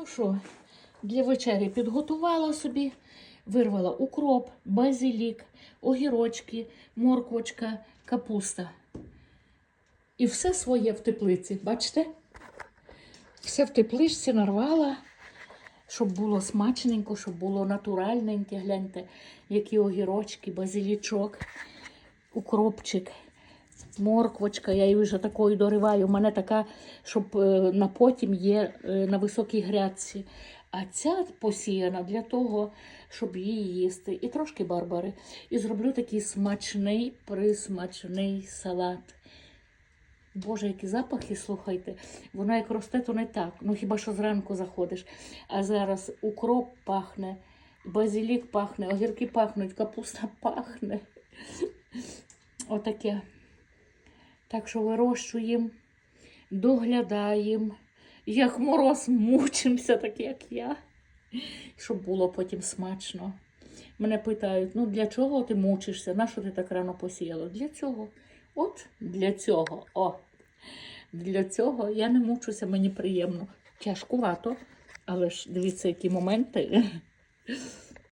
Ну що, для вечері підготувала собі, вирвала укроп, базилік, огірочки, морквочка, капуста. І все своє в теплиці, бачите? Все в тепличці нарвала, щоб було смачненько, щоб було натуральненьке. Гляньте, які огірочки, базилічок, укропчик, морквочка. Я її вже такою дориваю. У мене така, щоб е, на потім є е, на високій грядці. А ця посіяна для того, щоб її їсти. І трошки барбари. І зроблю такий смачний, присмачний салат. Боже, які запахи, слухайте. Воно як росте, то не так. Ну хіба що зранку заходиш. А зараз укроп пахне, базилік пахне, огірки пахнуть, капуста пахне. Отаке. Так що вирощуємо, доглядаємо. Як мороз мучимося, так як я. Щоб було потім смачно. Мене питають, ну для чого ти мучишся? Нащо ти так рано посіяла? Для цього. От для цього. О. Для цього я не мучуся, мені приємно. Тяжкувато, але ж дивіться, які моменти.